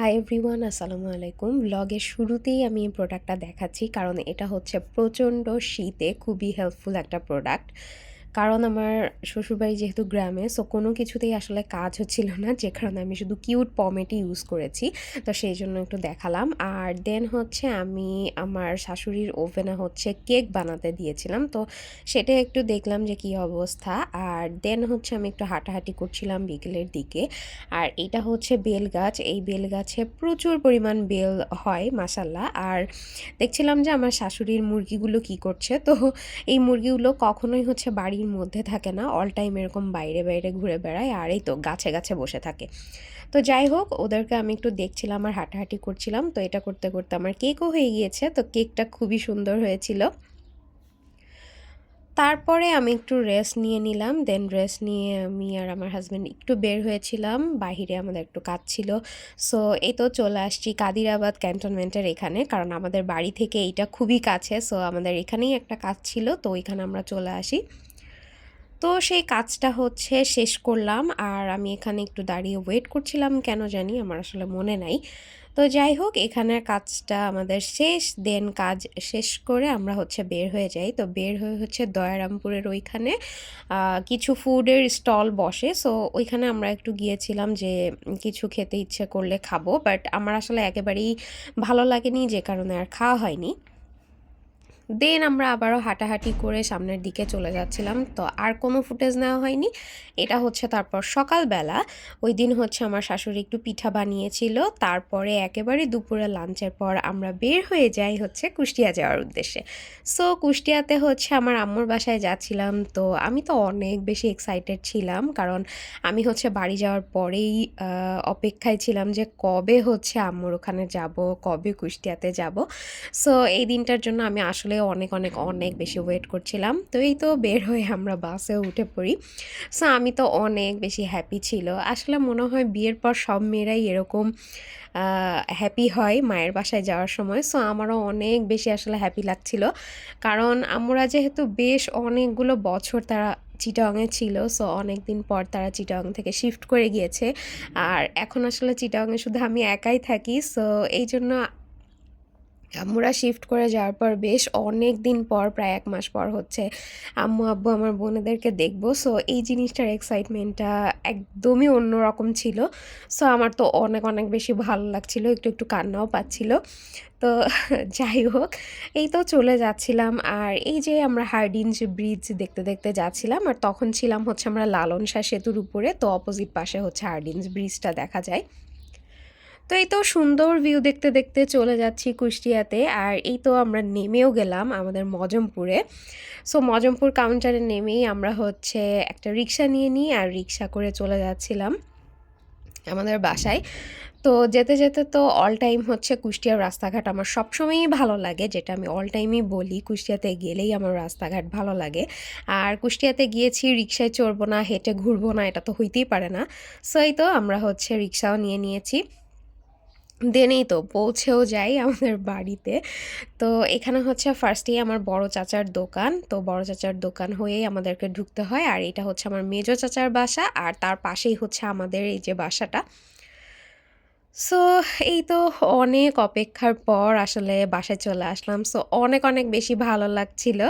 Hi everyone আসসালামু আলাইকুম। ব্লগের শুরুতেই আমি এই প্রোডাক্টটা দেখাচ্ছি, কারণ এটা হচ্ছে প্রচণ্ড শীতে খুবই হেল্পফুল একটা প্রোডাক্ট কারণ আমার শ্বশুরবাড়ি যেহেতু গ্রামে সো কোনো কিছুতেই আসলে কাজ হচ্ছিল না, যে কারণে আমি শুধু কিউট পমেটই ইউজ করেছি। তো সেই জন্য একটু দেখালাম। আর দেন হচ্ছে আমি আমার শাশুড়ির ওভেনে হচ্ছে কেক বানাতে দিয়েছিলাম। তো সেটা একটু দেখলাম যে কী অবস্থা। আর দেন হচ্ছে আমি একটু হাঁটাহাঁটি করছিলাম বিকেলের দিকে। আর এটা হচ্ছে বেল গাছ। এই বেল গাছে প্রচুর পরিমাণ বেল হয় মাসাল্লাহ আর দেখছিলাম যে আমার শাশুড়ির মুরগিগুলো কি করছে। তো এই মুরগিগুলো কখনোই হচ্ছে বাড়ির মধ্যে থাকে না অল টাইম এরকম বাইরে বাইরে ঘুরে বেড়ায়, আর এই তো গাছে গাছে বসে থাকে। তো যাই হোক, ওদেরকে আমি একটু দেখছিলাম আর হাঁটাহাঁটি করছিলাম, তো এটা করতে করতে আমার কেকও হয়ে গিয়েছে, তো কেকটা খুবই সুন্দর হয়েছিল। তারপরে আমি একটু রেস্ট নিয়ে নিলাম দেন রেস্ট নিয়ে আমি আর আমার হাজব্যান্ড একটু বের হয়েছিলাম, বাহিরে আমাদের একটু কাজ ছিল। সো এই তো চলে আসছি কাদিরাবাদ ক্যান্টনমেন্টের এখানে, কারণ আমাদের বাড়ি থেকে এইটা খুবই কাছে সো আমাদের এখানেই একটা কাজ ছিল, তো ওইখানে আমরা চলে আসি। তো সেই কাজটা হচ্ছে শেষ করলাম। আর আমি এখানে একটু দাঁড়িয়ে ওয়েট করছিলাম, কেন জানি আমার আসলে মনে নাই। তো যাই হোক এখানের কাজটা আমাদের শেষ দেন কাজ শেষ করে আমরা হচ্ছে বের হয়ে যাই। তো বের হয়ে হচ্ছে দয়ারামপুরের ওইখানে কিছু ফুডের স্টল বসে। সো ওইখানে আমরা একটু গিয়েছিলাম যে, কিছু খেতে ইচ্ছে করলে খাব। বাট আমার আসলে একেবারেই ভালো লাগেনি, যে কারণে আর খাওয়া হয়নি। দেন আমরা আবারও হাঁটাহাঁটি করে সামনের দিকে চলে যাচ্ছিলাম। তো আর কোনো ফুটেজ নেওয়া হয়নি। এটা হচ্ছে তারপর সকালবেলা। ওই দিন হচ্ছে আমার শাশুড়ি একটু পিঠা বানিয়েছিল। তারপরে একেবারে দুপুরে লাঞ্চের পর আমরা বের হয়ে যাই হচ্ছে কুষ্টিয়া যাওয়ার উদ্দেশ্যে। সো কুষ্টিয়াতে হচ্ছে আমার আম্মুর বাসায় যাচ্ছিলাম। তো আমি তো অনেক বেশি এক্সাইটেড ছিলাম। কারণ আমি হচ্ছে বাড়ি যাওয়ার পরেই অপেক্ষায় ছিলাম যে কবে হচ্ছে আম্মুর ওখানে যাব, কবে কুষ্টিয়াতে যাব। সো এই দিনটার জন্য আমি আসলে অনেক অনেক অনেক বেশি ওয়েট করছিলাম। তো এই তো বের হয়ে আমরা বাসে উঠে পড়ি। সো আমি তো অনেক বেশি হ্যাপি ছিল। আসলে মনে হয় বিয়ের পর সব মেয়েরাই এরকম হ্যাপি হয় মায়ের বাসায় যাওয়ার সময়। সো আমারও অনেক বেশি আসলে হ্যাপি লাগছিল। কারণ আমরা যেহেতু বেশ অনেকগুলো বছর তারা চিটাংয়ে ছিল, সো অনেক দিন পর তারা চিটাং থেকে শিফট করে গিয়েছে। আর এখন আসলে চিটাংয়ে শুধু আমি একাই থাকি। সো এই জন্য আম্মুরা শিফট করে যাওয়ার পর বেশ অনেক দিন পর, প্রায় এক মাস পর হচ্ছে আম্মু, আব্বু আমার বোনেদেরকে দেখব। সো এই জিনিসটার এক্সাইটমেন্টটা একদমই অন্যরকম ছিল। সো আমার তো অনেক অনেক বেশি ভালো লাগছিল, একটু একটু কান্নাও পাচ্ছিল। তো, যাই হোক, এই তো চলে যাচ্ছিলাম। আর এই যে আমরা হার্ডিঞ্জ ব্রিজ দেখতে দেখতে যাচ্ছিলাম, আর তখন ছিলাম হচ্ছে আমরা লালন শাহ সেতুর উপরে, তো অপোজিট পাশে হচ্ছে হার্ডিঞ্জ ব্রিজটা দেখা যায়। তো এই তো সুন্দর ভিউ দেখতে দেখতে চলে যাচ্ছি কুষ্টিয়াতে, আর এই তো আমরা নেমেও গেলাম আমাদের মজমপুরে। সো মজমপুর কাউন্টারে নেমেই আমরা হচ্ছে একটা রিক্সা নিয়ে নিই আর রিক্সা করে চলে যাচ্ছিলাম আমাদের বাসায়। তো যেতে যেতে তো অল টাইম হচ্ছে কুষ্টিয়ার রাস্তাঘাট আমার সবসময়ই ভালো লাগে, যেটা আমি অল টাইমই বলি। কুষ্টিয়াতে গেলেই আমার রাস্তাঘাট ভালো লাগে। আর কুষ্টিয়াতে গিয়েছি, রিক্সায় চড়বো না, হেঁটে ঘুরবো না, এটা তো হইতেই পারে না। সো এই তো আমরা হচ্ছে রিক্সাও নিয়ে নিয়েছি। দেনেই তো পৌঁছেও যাই আমাদের বাড়িতে। তো এখানে হচ্ছে ফার্স্টেই আমার বড় চাচার দোকান। তো বড় চাচার দোকান হয়েই আমাদেরকে ঢুকতে হয়। আর এটা হচ্ছে আমার মেজো চাচার বাসা। আর তার পাশেই হচ্ছে আমাদের এই যে বাসাটা। সো এই তো অনেক অপেক্ষার পর আসলে বাসায় চলে আসলাম। সো অনেক অনেক বেশি ভালো লাগছিল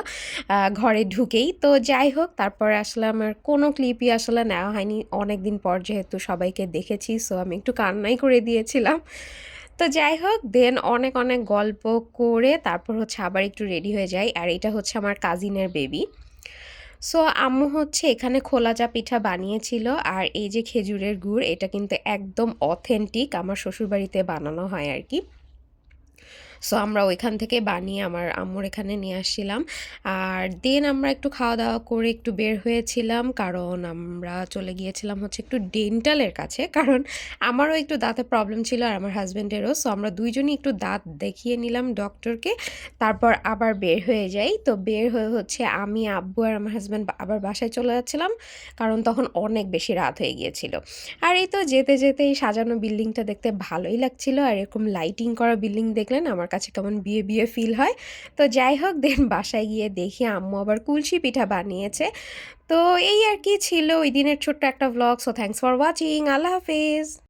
ঘরে ঢুকেই। তো যাই হোক, তারপরে আসলে আমার কোনো ক্লিপই আসলে নেওয়া হয়নি। অনেক দিন পর যেহেতু সবাইকে দেখেছি সো আমি একটু কান্নাই করে দিয়েছিলাম। তো যাই হোক দেন অনেক অনেক গল্প করে তারপর হচ্ছে আবার একটু রেডি হয়ে যাই। আর এটা হচ্ছে আমার কাজিনের বেবি সো আম্মু হচ্ছে এখানে খোলা চা পিঠা বানিয়েছিল আর এই যে খেজুরের গুড়, এটা কিন্তু একদম অথেন্টিক আমার শ্বশুরবাড়িতে বানানো হয় আর কি। সো আমরা ওইখান থেকে বানিয়ে আমার আম্মুর এখানে নিয়ে আসছিলাম। আর দেন আমরা একটু খাওয়া দাওয়া করে একটু বের হয়েছিলাম, কারণ আমরা চলে গিয়েছিলাম হচ্ছে একটু ডেন্টালের কাছে, কারণ আমারও একটু দাঁতে প্রবলেম ছিল আর আমার হাজব্যান্ডেরও সো আমরা দুইজনই একটু দাঁত দেখিয়ে নিলাম ডক্টরকে তারপর আবার বের হয়ে যাই। তো বের হয়ে হচ্ছে আমি, আব্বু আর আমার হাজব্যান্ড আবার বাসায় চলে যাচ্ছিলাম, কারণ তখন অনেক বেশি রাত হয়ে গিয়েছিল। আর এই তো যেতে যেতে এই সাজানো বিল্ডিংটা দেখতে ভালোই লাগছিল, আর এরকম লাইটিং করা বিল্ডিং দেখলেন আমার কাছে কেমন বিয়ে বিয়ে ফিল হয়। তো যাই হোক দেন বাসায় গিয়ে দেখি আম্মু আবার কুলসি পিঠা বানিয়েছে। তো এই আর কি ছিল। ওই দিনের ছোট্ট একটা vlog so thanks for watching Allah Hafiz.